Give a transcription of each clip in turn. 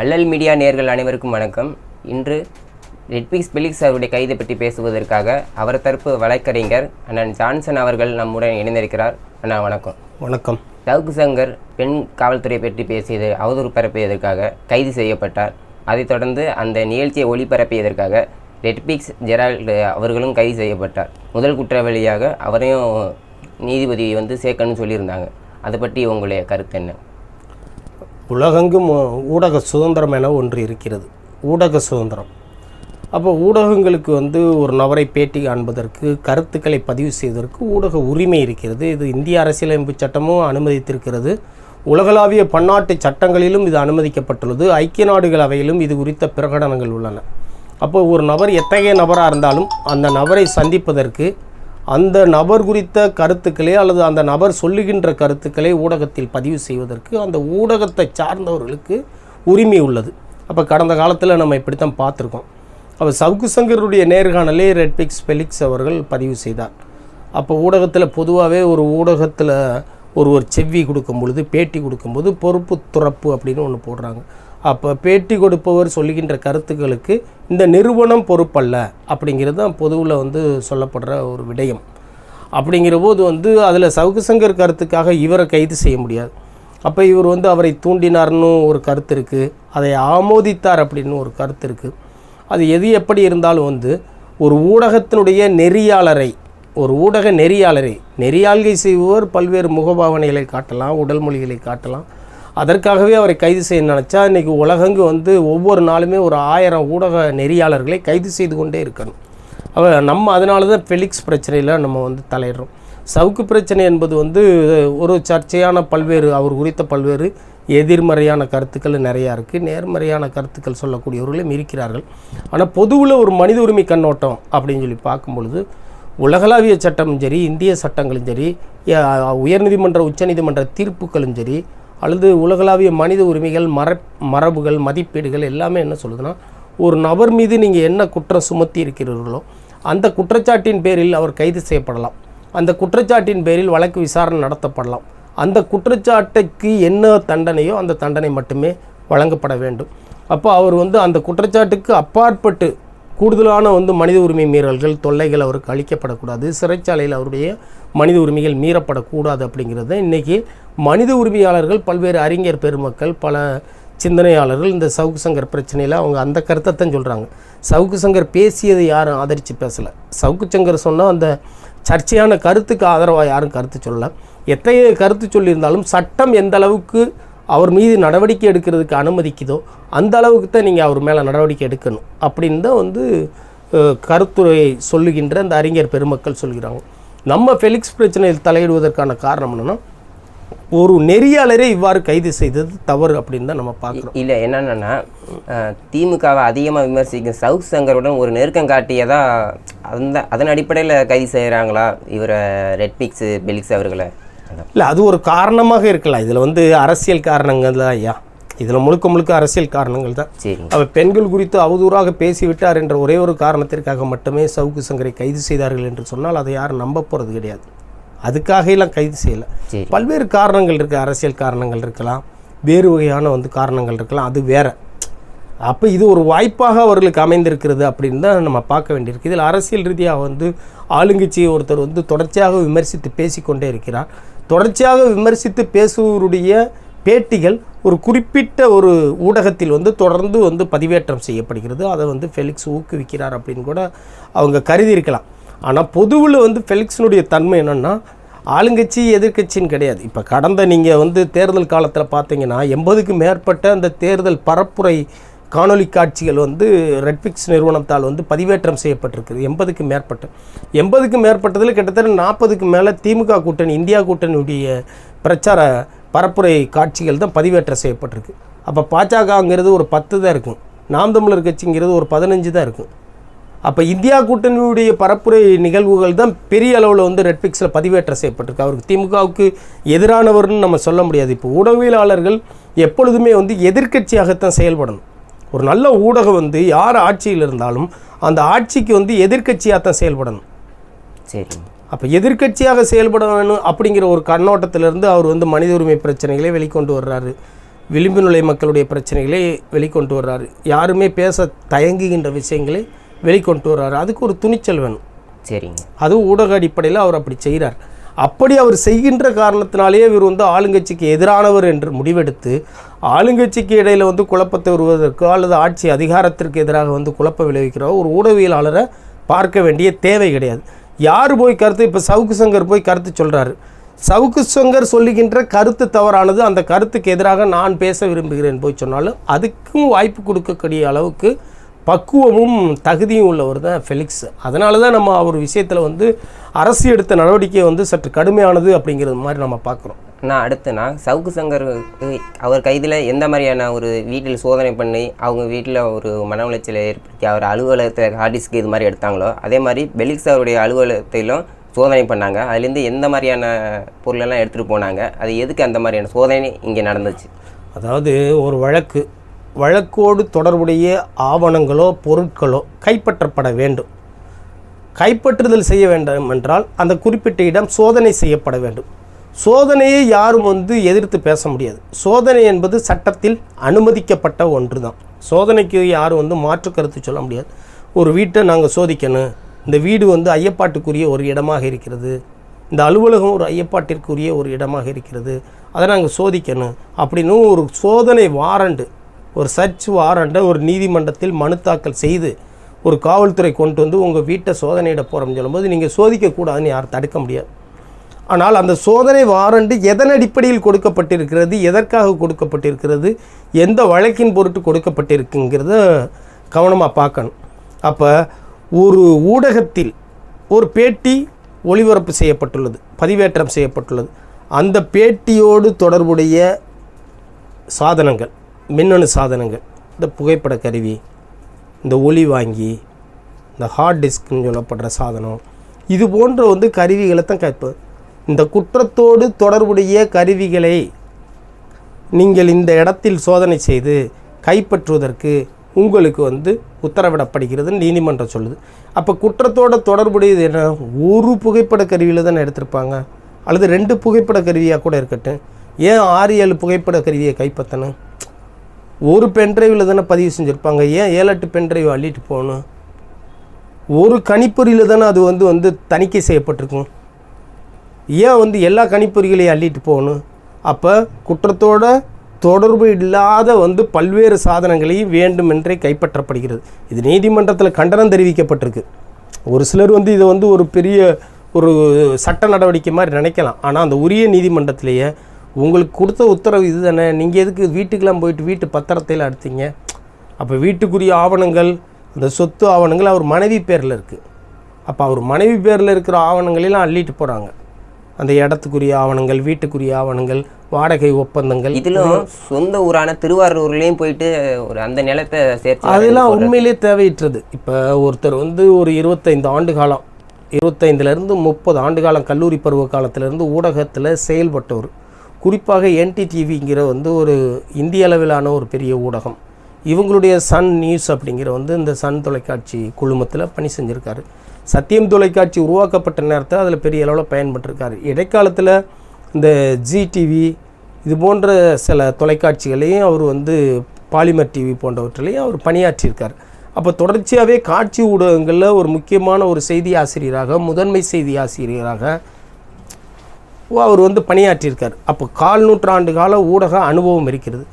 வள்ளல் மீடியா நேர்கள் அனைவருக்கும் வணக்கம். இன்று ரெட்பிக்ஸ் பெலிக்ஸ் அவருடைய கைதை பற்றி பேசுவதற்காக அவர் தரப்பு வழக்கறிஞர் அண்ணன் ஜான்சன் அவர்கள் நம்முடன் இணைந்திருக்கிறார். அண்ணா வணக்கம். வணக்கம். சவுக்கு சங்கர் பெண் காவல்துறை பற்றி பேசியது அவதூறு பரப்பியதற்காக கைது செய்யப்பட்டார். அதைத் தொடர்ந்து அந்த நிகழ்ச்சியை ஒளிபரப்பியதற்காக ரெட்பிக்ஸ் ஜெரால்டு அவர்களும் கைது செய்யப்பட்டார். முதல் குற்றவாளியாக அவரையும் நீதிபதி வந்து சேர்க்கணும்னு சொல்லியிருந்தாங்க. அதை பற்றி உங்களுடைய கருத்து என்ன? உலகெங்கும் ஊடக சுதந்திரம் என ஒன்று இருக்கிறது. ஊடக சுதந்திரம். அப்போ ஊடகங்களுக்கு வந்து ஒரு நபரை பேட்டி காண்பதற்கு கருத்துக்களை பதிவு செய்வதற்கு ஊடக உரிமை இருக்கிறது. இது இந்திய அரசியலமைப்பு சட்டமும் அனுமதித்திருக்கிறது. உலகளாவிய பன்னாட்டு சட்டங்களிலும் இது அனுமதிக்கப்பட்டுள்ளது. ஐக்கிய நாடுகள் அவையிலும் இது குறித்த பிரகடனங்கள் உள்ளன. அப்போ ஒரு நபர் எத்தகைய நபராக இருந்தாலும் அந்த நபரை சந்திப்பதற்கு அந்த நபர் குறித்த கருத்துக்களை அல்லது அந்த நபர் சொல்லுகின்ற கருத்துக்களை ஊடகத்தில் பதிவு செய்வதற்கு அந்த ஊடகத்தை சார்ந்தவர்களுக்கு உரிமை உள்ளது. அப்போ கடந்த காலத்தில் நம்ம இப்படித்தான் பார்த்துருக்கோம். அப்போ சவுக்கு சங்கருடைய நேர்காணலே ரெட்பிக்ஸ் ஃபெலிக்ஸ் அவர்கள் பதிவு செய்தார். அப்போ ஊடகத்தில் பொதுவாகவே ஒரு ஊடகத்தில் ஒரு ஒரு செவ்வி கொடுக்கும் பொழுது பேட்டி கொடுக்கும்போது பொறுப்பு துறப்பு அப்படின்னு ஒன்று போடுறாங்க. அப்போ பேட்டி கொடுப்பவர் சொல்லுகின்ற கருத்துக்களுக்கு இந்த நிறுவனம் பொறுப்பல்ல அப்படிங்கிறது தான் பொதுவில் வந்து சொல்லப்படுற ஒரு விடயம். அப்படிங்கிற போது வந்து அதில் சவுக்கு சங்கர் கருத்துக்காக இவரை கைது செய்ய முடியாது. அப்போ இவர் வந்து அவரை தூண்டினார்னு ஒரு கருத்து இருக்குது அதை ஆமோதித்தார் அப்படின்னு ஒரு கருத்து இருக்குது அது எது எப்படி இருந்தாலும் வந்து ஒரு ஊடகத்தினுடைய நெறியாளரை ஒரு ஊடக நெறியாளரை நெறியாள்கை செய்பவர் பல்வேறு முகபாவனைகளை காட்டலாம் உடல் மொழிகளை காட்டலாம். அதற்காகவே அவரை கைது செய்ய நினச்சா இன்றைக்கி உலகங்கு வந்து ஒவ்வொரு நாளுமே ஒரு ஆயிரம் ஊடக நெறியாளர்களை கைது செய்து கொண்டே இருக்கணும். அவ நம்ம அதனால தான் ஃபெலிக்ஸ் பிரச்சனையில் நம்ம வந்து தலையிடுறோம். சவுக்கு பிரச்சனை என்பது வந்து ஒரு சர்ச்சையான பல்வேறு அவர் குறித்த பல்வேறு எதிர்மறையான கருத்துக்கள் நிறையா இருக்குது நேர்மறையான கருத்துக்கள் சொல்லக்கூடியவர்களும் இருக்கிறார்கள். ஆனால் பொதுவில் ஒரு மனித உரிமை கண்ணோட்டம் அப்படின்னு சொல்லி பார்க்கும் பொழுது உலகளாவிய சட்டமும் சரி இந்திய சட்டங்களும் சரி உயர்நீதிமன்ற உச்சநீதிமன்ற தீர்ப்புகளும் சரி அல்லது உலகளாவிய மனித உரிமைகள் மர மரபுகள் மதிப்பீடுகள் எல்லாமே என்ன சொல்லுதுன்னா ஒரு நபர் மீது நீங்கள் என்ன குற்றம் சுமத்தி இருக்கிறீர்களோ அந்த குற்றச்சாட்டின் பேரில் அவர் கைது செய்யப்படலாம். அந்த குற்றச்சாட்டின் பேரில் வழக்கு விசாரணை நடத்தப்படலாம். அந்த குற்றச்சாட்டுக்கு என்ன தண்டனையோ அந்த தண்டனை மட்டுமே வழங்கப்பட வேண்டும். அப்போ அவர் வந்து அந்த குற்றச்சாட்டுக்கு அப்பாற்பட்டு கூடுதலான வந்து மனித உரிமை மீறல்கள் தொல்லைகள் அவருக்கு அளிக்கப்படக்கூடாது. சிறைச்சாலையில் அவருடைய மனித உரிமைகள் மீறப்படக்கூடாது அப்படிங்கிறது இன்றைக்கி மனித உரிமையாளர்கள் பல்வேறு அறிஞர் பெருமக்கள் பல சிந்தனையாளர்கள் இந்த சவுக்கு சங்கர் பிரச்சனையில் அவங்க அந்த கருத்தை தான் சொல்கிறாங்க சவுக்கு சங்கர் பேசியதை யாரும் ஆதரித்து பேசலை. சவுக்கு சங்கர் சொன்னால் அந்த சர்ச்சையான கருத்துக்கு ஆதரவாக யாரும் கருத்து சொல்லலை. எத்தகைய கருத்து சொல்லியிருந்தாலும் சட்டம் எந்த அளவுக்கு அவர் மீது நடவடிக்கை எடுக்கிறதுக்கு அனுமதிக்குதோ அந்த அளவுக்கு தான் நீங்கள் அவர் மேலே நடவடிக்கை எடுக்கணும். அப்படின்னு தான் வந்து அஹ், கருத்துரையை சொல்லுகின்ற அந்த அறிஞர் பெருமக்கள் சொல்கிறாங்க. நம்ம ஃபெலிக்ஸ் பிரச்சனையில் தலையிடுவதற்கான காரணம் என்னென்னா ஒரு நெறியாளரை இவ்வாறு கைது செய்தது தவறு அப்படின்னு தான் நம்ம பார்க்குறோம். இல்லை என்னென்னா திமுகவை அதிகமாக விமர்சிக்கும் சவுக் சங்கருடன் ஒரு நெருக்கம் காட்டியதா அந்த அதன் அடிப்படையில் கைது செய்கிறாங்களா இவரை ரெட்பிக்ஸ் பெலிக்ஸ் அவர்களை? அதான். இல்லை அது ஒரு காரணமாக இருக்கலாம். இதில் வந்து அரசியல் காரணங்கள் தான் ஐயா. இதில் முழுக்க முழுக்க அரசியல் காரணங்கள் தான். அவர் பெண்கள் குறித்து அவதூறாக பேசிவிட்டார் என்ற ஒரே ஒரு காரணத்திற்காக மட்டுமே சவுக்கு சங்கரை கைது செய்தார்கள் என்று சொன்னால் அதை யாரும் நம்ப போகிறது கிடையாது. அதுக்காக எல்லாம் கைது செய்யலை. பல்வேறு காரணங்கள் இருக்குது அரசியல் காரணங்கள் இருக்கலாம். வேறு வகையான வந்து காரணங்கள் இருக்கலாம். அது வேற. அப்போ இது ஒரு வாய்ப்பாக அவர்களுக்கு அமைந்திருக்கிறது அப்படின்னு தான் நம்ம பார்க்க வேண்டியிருக்கு. இதில் அரசியல் ரீதியாக வந்து ஆளுங்கட்சியை ஒருத்தர் வந்து தொடர்ச்சியாக விமர்சித்து பேசிக்கொண்டே இருக்கிறார். தொடர்ச்சியாக விமர்சித்து பேசுவருடைய பேட்டிகள் ஒரு குறிப்பிட்ட ஒரு ஊடகத்தில் வந்து தொடர்ந்து வந்து பதிவேற்றம் செய்யப்படுகிறது. அதை வந்து ஃபெலிக்ஸ் ஊக்குவிக்கிறார் அப்படின்னு கூட அவங்க கருதி இருக்கலாம் ஆனால் பொதுவில் வந்து ஃபெலிக்ஸினுடைய தன்மை என்னென்னா ஆளுங்கட்சி எதிர்க்கட்சின்னு கிடையாது. இப்போ கடந்த நீங்கள் வந்து தேர்தல் காலத்தில் பார்த்தீங்கன்னா எண்பதுக்கு மேற்பட்ட அந்த தேர்தல் பரப்புரை காணொலி காட்சிகள் வந்து ரெட்பிக்ஸ் நிறுவனத்தால் வந்து பதிவேற்றம் செய்யப்பட்டிருக்குது. எண்பதுக்கு மேற்பட்ட. எண்பதுக்கு மேற்பட்டதில் கிட்டத்தட்ட நாற்பதுக்கு மேலே திமுக கூட்டணி இந்தியா கூட்டணியுடைய பிரச்சார பரப்புரை காட்சிகள் தான் பதிவேற்றம் செய்யப்பட்டிருக்கு. அப்போ பாஜகங்கிறது ஒரு பத்து தான் இருக்கும். நாம் தமிழர் கட்சிங்கிறது ஒரு பதினஞ்சு தான் இருக்கும். அப்போ இந்தியா கூட்டணியுடைய பரப்புரை நிகழ்வுகள் தான் பெரிய அளவில் வந்து ரெட்பிக்ஸில் பதிவேற்றம் செய்யப்பட்டிருக்கு. அவருக்கு திமுகவுக்கு எதிரானவர்னு நம்ம சொல்ல முடியாது. இப்போ ஊடகவியலாளர்கள் எப்பொழுதுமே வந்து எதிர்க்கட்சியாகத்தான் செயல்படணும். ஒரு நல்ல ஊடகம் வந்து யார் ஆட்சியில் இருந்தாலும் அந்த ஆட்சிக்கு வந்து எதிர்க்கட்சியாக தான் செயல்படணும். சரி. அப்போ எதிர்க்கட்சியாக செயல்பட வேணும் அப்படிங்கிற ஒரு கண்ணோட்டத்திலிருந்து அவர் வந்து மனித உரிமை பிரச்சனைகளை வெளிக்கொண்டு வர்றாரு. விளிம்பு நிலை மக்களுடைய பிரச்சனைகளை வெளிக்கொண்டு வர்றாரு. யாருமே பேச தயங்குகின்ற விஷயங்களை வெளிக்கொண்டு வர்றாரு. அதுக்கு ஒரு துணிச்சல் வேணும். சரிங்க. அதுவும் ஊடக அடிப்படையில் அவர் அப்படி செய்கிறார் அப்படி அவர் செய்கின்ற காரணத்தினாலேயே இவர் வந்து ஆளுங்கட்சிக்கு எதிரானவர் என்று முடிவெடுத்து ஆளுங்கட்சிக்கு இடையில் வந்து குழப்பத்தை வருவதற்கோ அல்லது ஆட்சி அதிகாரத்திற்கு எதிராக வந்து குழப்பம் விளைவிக்கிற ஒரு ஊடகவியலாளரை பார்க்க வேண்டிய தேவை கிடையாது. யார் போய் கருத்து இப்போ சவுக்கு சங்கர் போய் கருத்து சொல்கிறாரு சவுக்கு சங்கர் சொல்லுகின்ற கருத்து தவறானது அந்த கருத்துக்கு எதிராக நான் பேச விரும்புகிறேன் போய் சொன்னாலும் அதுக்கும் வாய்ப்பு கொடுக்கக்கூடிய அளவுக்கு பக்குவமும் தகுதியும் உள்ளவர் தான் ஃபெலிக்ஸ். அதனால தான் நம்ம அவர் விஷயத்தில் வந்து அரசு எடுத்த நடவடிக்கை வந்து சற்று கடுமையானது அப்படிங்கிறது மாதிரி நம்ம பார்க்குறோம். நான் அடுத்துனா சவுக்கு சங்கர் அவர் கைதில் எந்த மாதிரியான ஒரு வீட்டில் சோதனை பண்ணி அவங்க வீட்டில் ஒரு மன உளைச்சலை ஏற்படுத்தி அவர் அலுவலகத்தை ஹார்டிஸ்க்கு இது மாதிரி எடுத்தாங்களோ அதே மாதிரி பெலிக்ஸ் அவருடைய அலுவலகத்திலும் சோதனை பண்ணாங்க. அதுலேருந்து எந்த மாதிரியான பொருளெல்லாம் எடுத்துகிட்டு போனாங்க? அது எதுக்கு அந்த மாதிரியான சோதனை இங்கே நடந்துச்சு? அதாவது ஒரு வழக்கு. வழக்கோடு தொடர்புடைய ஆவணங்களோ பொருட்களோ கைப்பற்றப்பட வேண்டும். கைப்பற்றுதல் செய்ய வேண்டும் என்றால் அந்த குறிப்பிட்ட இடம் சோதனை செய்யப்பட வேண்டும். சோதனையை யாரும் வந்து எதிர்த்து பேச முடியாது. சோதனை என்பது சட்டத்தில் அனுமதிக்கப்பட்ட ஒன்று தான் சோதனைக்கு யாரும் வந்து மாற்று கருத்து சொல்ல முடியாது. ஒரு வீட்டை நாங்கள் சோதிக்கணும். இந்த வீடு வந்து ஐயப்பாட்டுக்குரிய ஒரு இடமாக இருக்கிறது. இந்த அலுவலகம் ஒரு ஐயப்பாட்டிற்குரிய ஒரு இடமாக இருக்கிறது. அதை நாங்கள் சோதிக்கணும். அப்படின்னு ஒரு சோதனை வாரண்டு ஒரு சர்ச் வாரண்டை ஒரு நீதிமன்றத்தில் மனு தாக்கல் செய்து ஒரு காவல்துறை கொண்டு வந்து உங்கள் வீட்டை சோதனையிட போகிறோம்னு சொல்லும்போது நீங்கள் சோதிக்கக்கூடாதுன்னு யாரும் தடுக்க முடியாது. ஆனால் அந்த சோதனை வாரண்டு எதன் அடிப்படையில் கொடுக்கப்பட்டிருக்கிறது எதற்காக கொடுக்கப்பட்டிருக்கிறது எந்த வழக்கின் பொருட்டு கொடுக்கப்பட்டிருக்குங்கிறத கவனமாக பார்க்கணும். அப்போ ஒரு ஊடகத்தில் ஒரு பேட்டி ஒளிபரப்பு செய்யப்பட்டுள்ளது பதிவேற்றம் செய்யப்பட்டுள்ளது. அந்த பேட்டியோடு தொடர்புடைய சாதனங்கள் மின்னணு சாதனங்கள். இந்த புகைப்பட கருவி இந்த ஒளி வாங்கி இந்த ஹார்ட் டிஸ்க்னு சொல்லப்படுற சாதனம். இது போன்ற வந்து கருவிகளை தான் கேட்பது இந்த குற்றத்தோடு தொடர்புடைய கருவிகளை நீங்கள் இந்த இடத்தில் சோதனை செய்து கைப்பற்றுவதற்கு உங்களுக்கு வந்து உத்தரவிடப்படுகிறதுன்னு நீதிமன்றம் சொல்லுது. அப்போ குற்றத்தோட தொடர்புடையது என்ன? ஒரு புகைப்பட கருவியில் தானே எடுத்திருப்பாங்க. அல்லது ரெண்டு புகைப்பட கருவியாக கூட இருக்கட்டும். ஏன் ஆறு ஏழு புகைப்பட கருவியை கைப்பற்றணும் ஒரு பென்ட்ரைவில் தானே பதிவு செஞ்சுருப்பாங்க? ஏன் ஏழு எட்டு பென்ட்ரைவ் அள்ளிட்டு போகணும்? ஒரு கணிப்பொறியில் தானே அது வந்து வந்து தணிக்கை செய்யப்பட்டிருக்கும். ஏன் வந்து எல்லா கணிப்பொறிகளையும் அள்ளிட்டு போகணும்? அப்போ குற்றத்தோட தொடர்பு இல்லாத வந்து பல்வேறு சாதனங்களையும் வேண்டுமென்றே கைப்பற்றப்படுகிறது. இது நீதிமன்றத்தில் கண்டனம் தெரிவிக்கப்பட்டிருக்கு. ஒரு சிலர் வந்து இதை வந்து ஒரு பெரிய ஒரு சட்ட நடவடிக்கை மாதிரி நினைக்கலாம். ஆனால் அந்த உரிய நீதிமன்றத்திலேயே உங்களுக்கு கொடுத்த உத்தரவு இது தானே நீங்கள் எதுக்கு வீட்டுக்கெல்லாம் போயிட்டு வீட்டு பத்திரத்தையில் எடுத்தீங்க? அப்போ வீட்டுக்குரிய ஆவணங்கள் அந்த சொத்து ஆவணங்கள் அவர் மனைவி பேரில் இருக்குது அப்போ அவர் மனைவி பேரில் இருக்கிற ஆவணங்களெல்லாம் அள்ளிட்டு போகிறாங்க அந்த இடத்துக்குரிய ஆவணங்கள் வீட்டுக்குரிய ஆவணங்கள் வாடகை ஒப்பந்தங்கள். இதிலும் சொந்த ஊரான திருவாரூர்லேயும் போயிட்டு ஒரு அந்த நிலத்தை சேர்த்து அதெல்லாம் உண்மையிலே தேவையற்றது. இப்போ ஒருத்தர் வந்து ஒரு இருபத்தைந்து ஆண்டு காலம் இருபத்தைந்துலேருந்து முப்பது ஆண்டு காலம் கல்லூரி பருவ காலத்திலேருந்து ஊடகத்தில் செயல்பட்டவர். குறிப்பாக என்டிடிவிங்கிற வந்து ஒரு இந்திய அளவிலான ஒரு பெரிய ஊடகம். இவங்களுடைய சன் நியூஸ் அப்படிங்கிற வந்து இந்த சன் தொலைக்காட்சி குழுமத்தில் பணி செஞ்சுருக்காரு. சத்தியம் தொலைக்காட்சி உருவாக்கப்பட்ட நேரத்தில் அதில் பெரிய அளவில் பயன்பட்டிருக்காரு இடைக்காலத்தில் இந்த ஜி டிவி இது போன்ற சில தொலைக்காட்சிகளையும் அவர் வந்து பாலிமர் டிவி போன்றவற்றிலையும் அவர் பணியாற்றியிருக்கார். அப்போ தொடர்ச்சியாகவே காட்சி ஊடகங்களில் ஒரு முக்கியமான ஒரு செய்தி ஆசிரியராக முதன்மை செய்தி ஆசிரியராக அவர் வந்து பணியாற்றியிருக்கார். அப்போ கால் நூற்றாண்டு கால ஊடக அனுபவம் இருக்கிறது.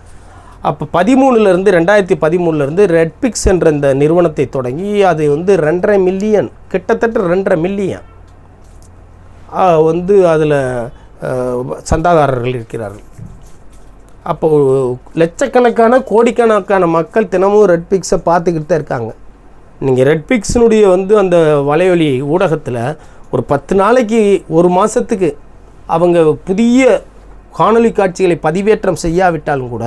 அப்போ பதிமூணுலேருந்து ரெண்டாயிரத்தி பதிமூணுலேருந்து ரெட்பிக்ஸ் என்ற இந்த நிறுவனத்தை தொடங்கி அது வந்து ரெண்டரை மில்லியன் கிட்டத்தட்ட ரெண்டரை மில்லியன் வந்து அதில் சந்தாதாரர்கள் இருக்கிறார்கள். அப்போ லட்சக்கணக்கான கோடிக்கணக்கான மக்கள் தினமும் ரெட்பிக்ஸை பார்த்துக்கிட்டு தான் இருக்காங்க. நீங்கள் ரெட்பிக்ஸினுடைய வந்து அந்த வலைவலி ஊடகத்தில் ஒரு பத்து நாளைக்கு ஒரு மாதத்துக்கு அவங்க புதிய காணொளி காட்சிகளை பதிவேற்றம் செய்யாவிட்டாலும் கூட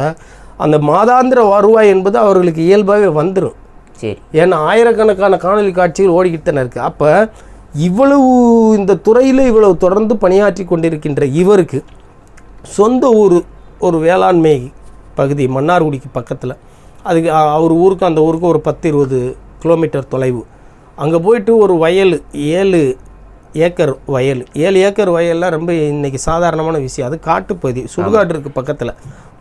அந்த மாதாந்திர வருவாய் என்பது அவர்களுக்கு இயல்பாகவே வந்துடும் சரி. ஏன்னா ஆயிரக்கணக்கான காணொளி காட்சிகள் ஓடிக்கிட்டு தானே இருக்குது அப்போ இவ்வளவு இந்த துறையில் இவ்வளவு தொடர்ந்து பணியாற்றி கொண்டிருக்கின்ற இவருக்கு சொந்த ஊர் ஒரு வேளாண்மை பகுதி மன்னார்குடிக்கு பக்கத்தில். அதுக்கு அவர் ஊருக்கு அந்த ஊருக்கு ஒரு பத்து இருபது கிலோமீட்டர் தொலைவு. அங்கே போயிட்டு ஒரு வயல் ஏழு ஏக்கர் வயல். ஏழு ஏக்கர் வயல்லாம் ரொம்ப இன்னைக்கு சாதாரணமான விஷயம். அது காட்டுப்பகுதி. சுடுகாடு இருக்குது பக்கத்தில்.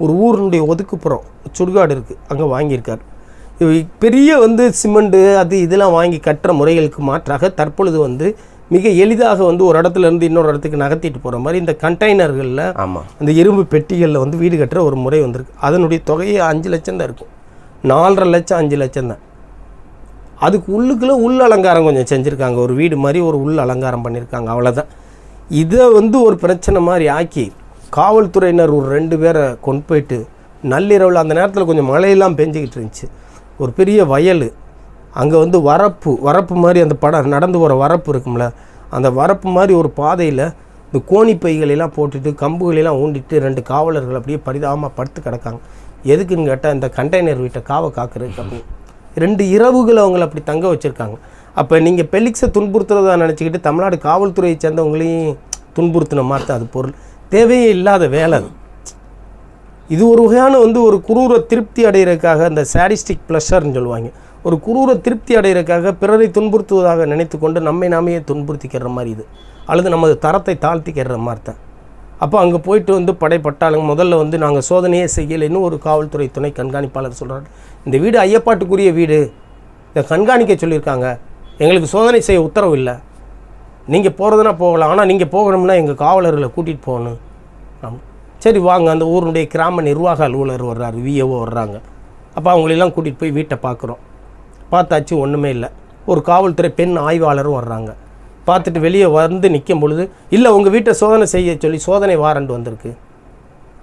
ஒரு ஊருடைய ஒதுக்குப்புறம் சுடுகாடு இருக்குது அங்கே வாங்கியிருக்காரு. பெரிய வந்து சிமெண்ட்டு அது இதெல்லாம் வாங்கி கட்டுற முறைகளுக்கு மாற்றாக தற்பொழுது வந்து மிக எளிதாக வந்து ஒரு இடத்துல இருந்து இன்னொரு இடத்துக்கு நகர்த்திட்டு போகிற மாதிரி இந்த கண்டெய்னர்களில் ஆமாம் அந்த இரும்பு பெட்டிகளில் வந்து வீடு கட்டுற ஒரு முறை வந்திருக்கு. அதனுடைய தொகையே அஞ்சு லட்சம் தான் இருக்கும். நாலரை லட்சம் அஞ்சு லட்சம் தான். அதுக்கு உள்ளுக்குள்ளே உள் அலங்காரம் கொஞ்சம் செஞ்சுருக்காங்க. ஒரு வீடு மாதிரி ஒரு உள் அலங்காரம் பண்ணியிருக்காங்க அவ்வளோதான் இதை வந்து ஒரு பிரச்சனை மாதிரி ஆக்கி காவல்துறையினர் ஒரு ரெண்டு பேரை கொண்டு போயிட்டு நள்ளிரவில் அந்த நேரத்தில் கொஞ்சம் மழையெல்லாம் பெஞ்சிக்கிட்டு இருந்துச்சு. ஒரு பெரிய வயல். அங்கே வந்து வரப்பு வரப்பு மாதிரி அந்த படம் நடந்து போகிற வரப்பு இருக்கும்ல. அந்த வரப்பு மாதிரி ஒரு பாதையில் இந்த கோணி பைகளெல்லாம் போட்டுட்டு கம்புகளெல்லாம் ஊண்டிட்டு ரெண்டு காவலர்கள் அப்படியே பரிதாபமாக படுத்து கிடக்காங்க. எதுக்குன்னு கேட்டால் இந்த கண்டெய்னர் வீட்டை காவை காக்கிறதுக்கு அப்படின்னு. ரெண்டு இரவுகள் அவங்கள அப்படி தங்க வச்சுருக்காங்க. அப்போ நீங்கள் பெலிக்ஸை துன்புறுத்துறதா நினச்சிக்கிட்டு தமிழ்நாடு காவல்துறையை சேர்ந்தவங்களையும் துன்புறுத்தின மாதிரி தான் அது பொருள். தேவையே இல்லாத வேலை அது. இது ஒரு வகையான வந்து ஒரு குரூர திருப்தி அடைகிறதுக்காக அந்த சாடிஸ்டிக் ப்ளஷர்னு சொல்லுவாங்க. ஒரு குரூர திருப்தி அடைகிறதுக்காக பிறரை துன்புறுத்துவதாக நினைத்து கொண்டு நம்மை நாமையே துன்புறுத்திக்கிற மாதிரி இது. அல்லது நமது தரத்தை தாழ்த்திக்கிற மாதிரி தான். அப்போ அங்கே போயிட்டு வந்து படைப்பட்டாளுங்க. முதல்ல வந்து நாங்கள் சோதனையே செய்யலைன்னு ஒரு காவல்துறை துணை கண்காணிப்பாளர் சொல்கிறார் இந்த வீடு ஐயப்பாட்டுக்குரிய வீடு. இதை கண்காணிக்க சொல்லியிருக்காங்க. எங்களுக்கு சோதனை செய்ய உத்தரவு இல்லை. நீங்கள் போகிறதுனா போகலாம். ஆனால் நீங்கள் போகணும்னா எங்கள் காவலர்களை கூட்டிகிட்டு போகணும். ஆமாம் சரி வாங்க. அந்த ஊருடைய கிராம நிர்வாக அலுவலர் வர்றார். விஏஓ வர்றாங்க. அப்போ அவங்களெல்லாம் கூட்டிகிட்டு போய் வீட்டை பார்க்குறோம் பார்த்தாச்சு ஒன்றுமே இல்லை. ஒரு காவல்துறை பெண் ஆய்வாளரும் வர்றாங்க. பார்த்துட்டு வெளியே வந்து நிற்கும் பொழுது இல்லை உங்கள் வீட்டை சோதனை செய்ய சொல்லி சோதனை வாரண்ட் வந்திருக்கு.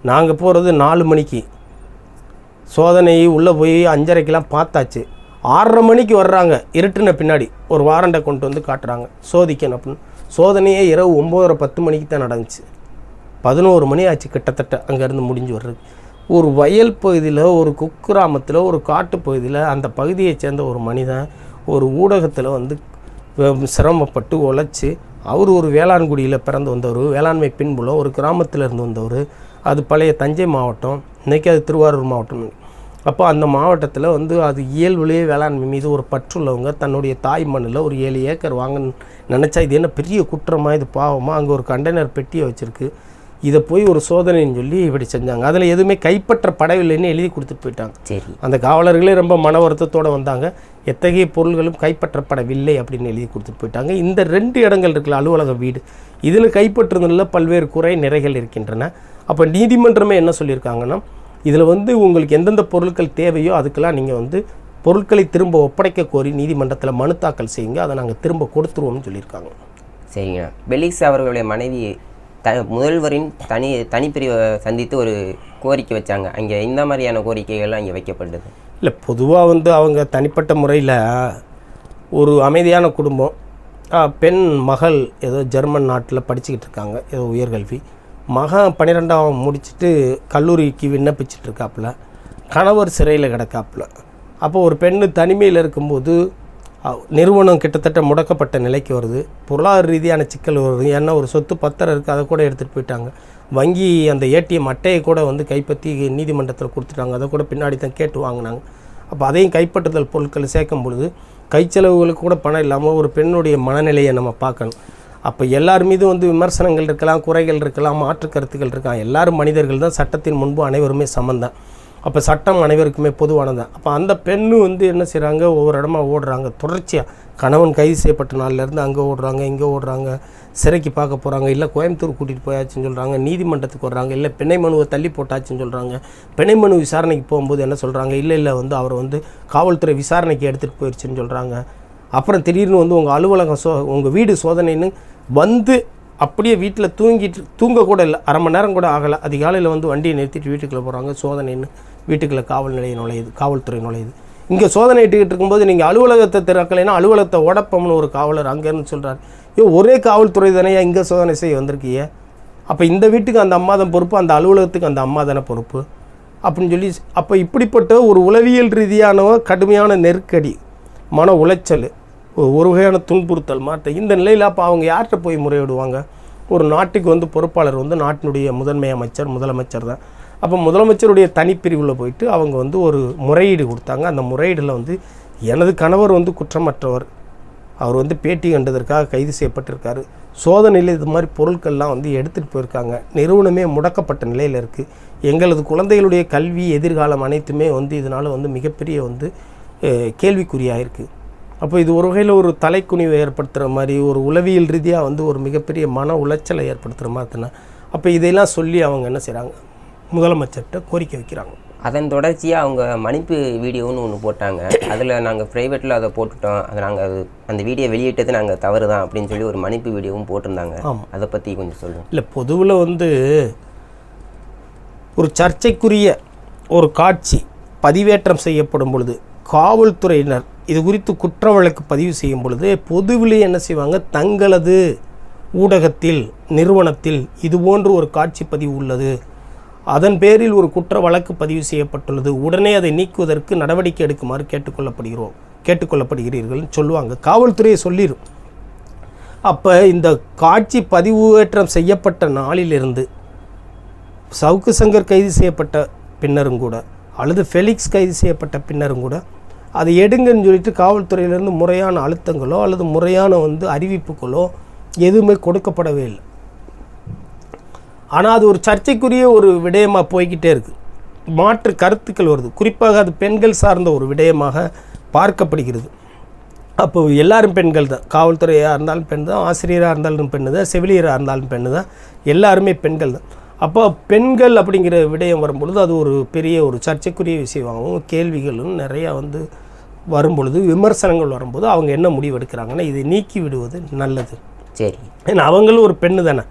நாங்கள் போகிறது நாலு மணிக்கு. சோதனை உள்ளே போய் அஞ்சரைக்கெல்லாம் பார்த்தாச்சு. ஆறரை மணிக்கு வர்றாங்க. இருட்டுன பின்னாடி ஒரு வாரண்டை கொண்டு வந்து காட்டுறாங்க. சோதிக்கணும் அப்படின்னு. சோதனையே இரவு ஒம்போதரை பத்து மணிக்கு தான் நடந்துச்சு. பதினோரு மணி ஆச்சு கிட்டத்தட்ட அங்கேருந்து முடிஞ்சு வர்றது ஒரு வயல் பகுதியில் ஒரு குக்கிராமத்தில் ஒரு காட்டு பகுதியில் அந்த பகுதியை சேர்ந்த ஒரு மனிதன் ஒரு ஊடகத்தில் வந்து சிரமப்பட்டு உழைச்சி அவர் ஒரு வேளாண்குடியில் பிறந்து வந்தவர் வேளாண்மை பின்புலம் ஒரு கிராமத்தில் இருந்து வந்தவர். அது பழைய தஞ்சை மாவட்டம் இன்றைக்கி அது திருவாரூர் மாவட்டம். அப்போ அந்த மாவட்டத்தில் வந்து அது இயல்புலேயே வேளாண்மை மீது ஒரு பற்றுள்ளவங்க தன்னுடைய தாய் மண்ணில் ஒரு ஏழு ஏக்கர் வாங்க நினச்சா இது என்ன பெரிய குற்றமாக இது பாவமாக அங்கே ஒரு கண்டெய்னர் பெட்டியை வச்சுருக்கு. இதை போய் ஒரு சோதனைன்னு சொல்லி இப்படி செஞ்சாங்க. அதில் எதுவுமே கைப்பற்றப்படவில்லைன்னு எழுதி கொடுத்துட்டு போயிட்டாங்க. சரி. அந்த காவலர்களே ரொம்ப மன வருத்தத்தோடு வந்தாங்க. எத்தகைய பொருள்களும் கைப்பற்றப்படவில்லை அப்படின்னு எழுதி கொடுத்துட்டு போயிட்டாங்க. இந்த ரெண்டு இடங்கள் இருக்குல்ல அலுவலக வீடு இதில் கைப்பற்றுறதுல பல்வேறு குறை நிறைகள் இருக்கின்றன. அப்போ நீதிமன்றமே என்ன சொல்லியிருக்காங்கன்னா இதில் வந்து உங்களுக்கு எந்தெந்த பொருட்கள் தேவையோ அதுக்கெல்லாம் நீங்கள் வந்து பொருட்களை திரும்ப ஒப்படைக்க கோரி நீதிமன்றத்தில் மனு தாக்கல் செய்யுங்க. அதை நாங்கள் திரும்ப கொடுத்துருவோம்னு சொல்லியிருக்காங்க. சரிங்க. பெலிக்ஸ் அவர்களுடைய மனைவி த முதல்வரின் தனி தனிப்பிரிவை சந்தித்து ஒரு கோரிக்கை வச்சாங்க. அங்கே இந்த மாதிரியான கோரிக்கைகள்லாம் இங்கே வைக்கப்படுது. இல்லை பொதுவாக வந்து அவங்க தனிப்பட்ட முறையில் ஒரு அமைதியான குடும்பம் பெண் மகள் ஏதோ ஜெர்மன் நாட்டில் படிச்சுக்கிட்டு இருக்காங்க ஏதோ உயர்கல்வி. மகன் பன்னிரெண்டாம் முடிச்சுட்டு கல்லூரிக்கு விண்ணப்பிச்சுட்டு இருக்காப்புல. கணவர் சிறையில் கிடக்காப்புல. அப்போ ஒரு பெண்ணு தனிமையில் இருக்கும்போது நிறுவனம் கிட்டத்தட்ட முடக்கப்பட்ட நிலைக்கு வருது. பொருளாதார ரீதியான சிக்கல் வருது. ஏன்னா ஒரு சொத்து பத்திரம் இருக்குது அதை கூட எடுத்துகிட்டு போயிட்டாங்க. வங்கி அந்த ஏடிஎம் அட்டையை கூட வந்து கைப்பற்றி நீதிமன்றத்தில் கொடுத்துட்டாங்க. அதை கூட பின்னாடி தான் கேட்டு வாங்கினாங்க. அப்போ அதையும் கைப்பற்றுதல் பொருட்களை சேர்க்கும் பொழுது கைச்செலவுகளுக்கு கூட பணம் இல்லாமல் ஒரு பெண்ணுடைய மனநிலையை நம்ம பார்க்கணும். அப்போ எல்லார் மீதும் வந்து விமர்சனங்கள் இருக்கலாம் குறைகள் இருக்கலாம் மாற்று கருத்துக்கள் இருக்கலாம். எல்லாரும் மனிதர்கள் தான் சட்டத்தின் முன்பு அனைவருமே சமந்தான் அப்போ சட்டம் அனைவருக்குமே பொதுவானது? அப்போ அந்த பெண்ணு வந்து என்ன செய்கிறாங்க ஒவ்வொரு இடமா ஓடுறாங்க. தொடர்ச்சியாக கணவன் கைது செய்யப்பட்ட நாள்லேருந்து அங்கே ஓடுறாங்க இங்கே ஓடுறாங்க சிறைக்கு பார்க்க போகிறாங்க இல்லை கோயம்புத்தூர் கூட்டிகிட்டு போயாச்சுன்னு சொல்கிறாங்க நீதிமன்றத்துக்கு வர்றாங்க இல்லை பிணை மனுவை தள்ளி போட்டாச்சுன்னு சொல்கிறாங்க பிணை மனு விசாரணைக்கு போகும்போது என்ன சொல்கிறாங்க இல்லை இல்லை வந்து அவர் வந்து காவல்துறை விசாரணைக்கு எடுத்துகிட்டு போயிடுச்சுன்னு சொல்கிறாங்க அப்புறம் திடீர்னு வந்து உங்கள் அலுவலகம் சோ உங்கள் வீடு சோதனைன்னு வந்து அப்படியே வீட்டில் தூங்கிட்டு தூங்க கூட இல்லை. அரை மணி நேரம் கூட ஆகலை. அதிகாலையில் வந்து வண்டியை நிறுத்திட்டு வீட்டுக்குள்ளே போகிறாங்க சோதனைன்னு. வீட்டுக்குள்ளே காவல் நிலையம் நுழையுது காவல்துறை நுழையுது. இங்கே சோதனை இட்டுக்கிட்டு இருக்கும்போது நீங்கள் அலுவலகத்தை திறக்கலைன்னா அலுவலகத்தை உடப்பம்னு ஒரு காவலர் அங்கேருந்து சொல்கிறார் ஐயோ ஒரே காவல்துறை தானேயா இங்கே சோதனை செய்ய வந்திருக்கீங்க? அப்போ இந்த வீட்டுக்கு அந்த அம்மா தான் பொறுப்பு அந்த அலுவலகத்துக்கு அந்த அம்மா தானே பொறுப்பு? அப்படின்னு சொல்லி அப்போ இப்படிப்பட்ட ஒரு உளவியல் ரீதியான கடுமையான நெருக்கடி மன உளைச்சல் ஒரு வகையான துன்புறுத்தல் மாற்ற இந்த நிலையில் அப்போ அவங்க யார்கிட்ட போய் முறையிடுவாங்க? ஒரு நாட்டுக்கு வந்து பொறுப்பாளர் வந்து நாட்டினுடைய முதன்மை அமைச்சர் முதலமைச்சர் தான். அப்போ முதலமைச்சருடைய தனிப்பிரிவில் போயிட்டு அவங்க வந்து ஒரு முறையீடு கொடுத்தாங்க. அந்த முறையீடில் வந்து எனது கணவர் வந்து குற்றமற்றவர். அவர் வந்து பேட்டி கண்டதற்காக கைது செய்யப்பட்டிருக்காரு. சோதனையில் இது மாதிரி பொருட்கள்லாம் வந்து எடுத்துகிட்டு போயிருக்காங்க. நிறுவனமே முடக்கப்பட்ட நிலையில் இருக்குது எங்களது குழந்தைகளுடைய கல்வி எதிர்காலம் அனைத்துமே வந்து இதனால் வந்து மிகப்பெரிய வந்து கேள்விக்குறியாக இருக்குது அப்போ இது ஒரு வகையில் ஒரு தலைக்குனிவை ஏற்படுத்துகிற மாதிரி ஒரு உளவியல் ரீதியாக வந்து ஒரு மிகப்பெரிய மன உளைச்சலை ஏற்படுத்துகிற மாதிரி தானே. அப்போ இதையெல்லாம் சொல்லி அவங்க என்ன செய்கிறாங்க முதலமைச்சர்கிட்ட கோரிக்கை வைக்கிறாங்க. அதன் தொடர்ச்சியாக அவங்க மன்னிப்பு வீடியோன்னு ஒன்று போட்டாங்க. அதில் நாங்கள் ப்ரைவேட்டில் அதை போட்டுட்டோம். அதை நாங்கள் அது அந்த வீடியோ வெளியிட்டது நாங்கள் தவறு தான் அப்படின்னு சொல்லி ஒரு மன்னிப்பு வீடியோவும் போட்டிருந்தாங்க. அதை பற்றி கொஞ்சம் சொல்லுங்கள் இல்லை பொதுவில் வந்து ஒரு சர்ச்சைக்குரிய ஒரு காட்சி பதிவேற்றம் செய்யப்படும் பொழுது காவல்துறையினர் இது குறித்து குற்ற வழக்கு பதிவு செய்யும் பொழுது பொதுவிலே என்ன செய்வாங்க? தங்களது ஊடகத்தில் நிறுவனத்தில் இது போன்று ஒரு காட்சி பதிவு உள்ளது. அதன் பேரில் ஒரு குற்ற வழக்கு பதிவு செய்யப்பட்டுள்ளது. உடனே அதை நீக்குவதற்கு நடவடிக்கை எடுக்குமாறு கேட்டுக்கொள்ளப்படுகிறோம். கேட்டுக்கொள்ளப்படுகிறீர்கள்னு சொல்லுவாங்க. காவல்துறையை சொல்லிடும் அப்போ இந்த காட்சி பதிவேற்றம் செய்யப்பட்ட நாளிலிருந்து சவுக்கு சங்கர் கைது செய்யப்பட்ட பின்னரும் கூட அல்லது ஃபெலிக்ஸ் கைது செய்யப்பட்ட பின்னரும் கூட அதை எடுங்கன்னு சொல்லிட்டு காவல்துறையிலேருந்து முறையான அழுத்தங்களோ அல்லது முறையான வந்து அறிவிப்புகளோ எதுவுமே கொடுக்கப்படவே இல்லை. ஆனால் அது ஒரு சர்ச்சைக்குரிய ஒரு விடயமாக போய்கிட்டே இருக்குது மாற்று கருத்துக்கள் வருது. குறிப்பாக அது பெண்கள் சார்ந்த ஒரு விடயமாக பார்க்கப்படுகிறது. அப்போ எல்லாரும் பெண்கள் தான். காவல்துறையாக இருந்தாலும் பெண் தான் ஆசிரியராக இருந்தாலும் பெண்ணு தான் செவிலியராக இருந்தாலும் பெண்ணு தான். எல்லாருமே பெண்கள் தான். அப்போ பெண்கள் அப்படிங்கிற விடயம் வரும்பொழுது அது ஒரு பெரிய ஒரு சர்ச்சைக்குரிய விஷயமாகவும் கேள்விகளும் நிறையா வந்து வரும்பொழுது விமர்சனங்கள் வரும்போது அவங்க என்ன முடிவு எடுக்கிறாங்கன்னா இதை நீக்கி விடுவது நல்லது. சரி. ஏன்னா அவங்களும் ஒரு பெண்ணு தானே.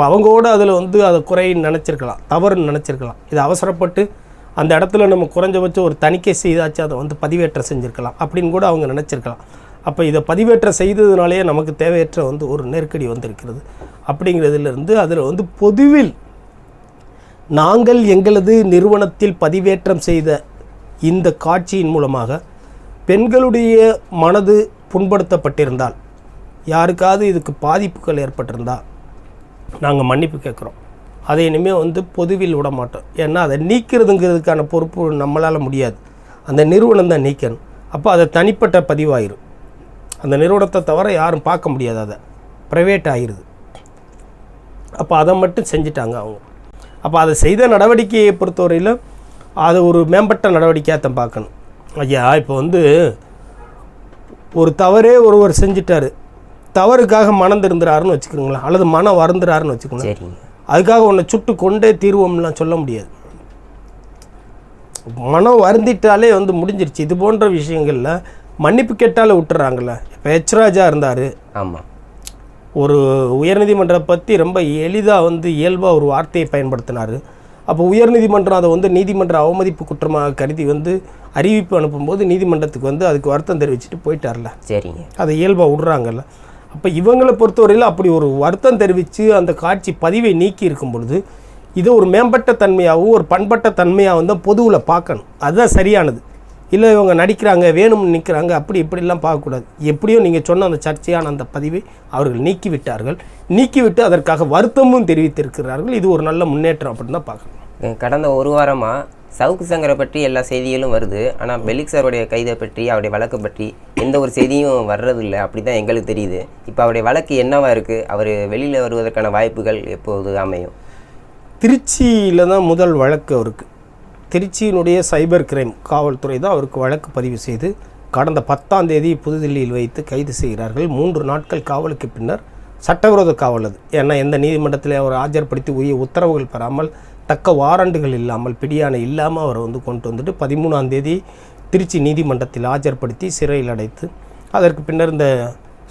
அப்போ அவங்க கூட அதில் வந்து அதை குறைன்னு நினச்சிருக்கலாம் தவறுன்னு நினச்சிருக்கலாம். இது அவசரப்பட்டு அந்த இடத்துல நம்ம குறைஞ்சபட்சம் ஒரு தணிக்கை செய்தாச்சும் அதை வந்து பதிவேற்றம் செஞ்சுருக்கலாம் அப்படின்னு கூட அவங்க நினச்சிருக்கலாம். அப்போ இதை பதிவேற்றம் செய்ததுனாலேயே நமக்கு தேவையற்ற வந்து ஒரு நெருக்கடி வந்திருக்கிறது. அப்படிங்கிறதுலேருந்து அதில் வந்து பொதுவில் நாங்கள் எங்களது நிறுவனத்தில் பதிவேற்றம் செய்த இந்த காட்சியின் மூலமாக பெண்களுடைய மனது புண்படுத்தப்பட்டிருந்தால் யாருக்காவது இதுக்கு பாதிப்புகள் ஏற்பட்டிருந்தால் நாங்கள் மன்னிப்பு கேட்குறோம். அதை இனிமேல் வந்து பொதுவில் விட மாட்டோம். ஏன்னா அதை நீக்கிறதுங்கிறதுக்கான பொறுப்பு நம்மளால் முடியாது. அந்த நிறுவனம் தான் நீக்கணும். அப்போ அதை தனிப்பட்ட பதிவாயிரும். அந்த நிறுவனத்தை தவிர யாரும் பார்க்க முடியாது அதை. ப்ரைவேட் ஆகிருது அப்போ அதை மட்டும் செஞ்சிட்டாங்க அவங்க. அப்போ அதை செய்த நடவடிக்கையை பொறுத்தவரையில் அது ஒரு மேம்பட்ட நடவடிக்கையாக தான் பார்க்கணும். ஐயா இப்போ வந்து ஒரு தவறே ஒருவர் செஞ்சிட்டாரு. தவறுக்காக மனம் திருந்துறாருன்னு வச்சுக்கோங்களேன். அல்லது மனம் வருந்துறாருன்னு வச்சுக்கோங்களேன். சரிங்க. அதுக்காக உன்னை சுட்டு கொண்டே தீர்வோம்லாம் சொல்ல முடியாது. மனம் வருந்திட்டாலே வந்து முடிஞ்சிருச்சு. இது போன்ற விஷயங்களில் மன்னிப்பு கேட்டாலே விட்டுறாங்கல்ல இப்போ எச்ராஜா இருந்தார். ஆமாம் ஒரு உயர்நீதிமன்றம் பற்றி ரொம்ப எளிதாக வந்து இயல்பாக ஒரு வார்த்தையை பயன்படுத்தினார். அப்போ உயர்நீதிமன்றம் அதை வந்து நீதிமன்ற அவமதிப்பு குற்றமாக கருதி வந்து அறிவிப்பு அனுப்பும்போது நீதிமன்றத்துக்கு வந்து அதுக்கு வருத்தம் தெரிவிச்சுட்டு போயிட்டார்ல. சரிங்க. அதை இயல்பாக விடுறாங்கல்ல அப்போ இவங்களை பொறுத்தவரையில் அப்படி ஒரு வருத்தம் தெரிவித்து அந்த காட்சி பதிவை நீக்கி இருக்கும் பொழுது இதை ஒரு மேம்பட்ட தன்மையாகவும் ஒரு பண்பட்ட தன்மையாகவும் தான் பொதுவில் பார்க்கணும். அதுதான் சரியானது. இல்லை இவங்க நடிக்கிறாங்க வேணும்னு நிற்கிறாங்க அப்படி இப்படிலாம் பார்க்கக்கூடாது. எப்படியோ நீங்கள் சொன்ன அந்த சர்ச்சையான அந்த பதிவை அவர்கள் நீக்கிவிட்டார்கள். நீக்கிவிட்டு அதற்காக வருத்தமும் தெரிவித்திருக்கிறார்கள். இது ஒரு நல்ல முன்னேற்றம் அப்படின்னு தான் பார்க்கணும். கடந்த ஒரு வாரமாக சவுக்கு சங்கரை பற்றி எல்லா செய்திகளும் வருது. ஆனால் பெலிக் சாருடைய கைதை பற்றி அவருடைய வழக்கு பற்றி எந்த ஒரு செய்தியும் வர்றதில்லை. அப்படி தான் எங்களுக்கு தெரியுது. இப்போ அவருடைய வழக்கு என்னவா இருக்குது அவர் வெளியில் வருவதற்கான வாய்ப்புகள் எப்போது அமையும்? திருச்சியில் தான் முதல் வழக்கு அவருக்கு. திருச்சியினுடைய சைபர் கிரைம் காவல்துறை தான் அவருக்கு வழக்கு பதிவு செய்து கடந்த பத்தாம் தேதி புதுதில்லியில் வைத்து கைது செய்கிறார்கள். மூன்று நாட்கள் காவலுக்கு பின்னர் சட்டவிரோத காவல் அது. ஏன்னா எந்த நீதிமன்றத்தில் அவர் ஆஜர்படுத்தி உரிய உத்தரவுகள் பெறாமல் தக்க வாரண்டுகள் இல்லாமல் பிடியாணை இல்லாமல் அவரை வந்து கொண்டு வந்துட்டு பதிமூணாம் தேதி திருச்சி நீதிமன்றத்தில் ஆஜர்படுத்தி சிறையில் அடைத்து அதற்கு பின்னர் இந்த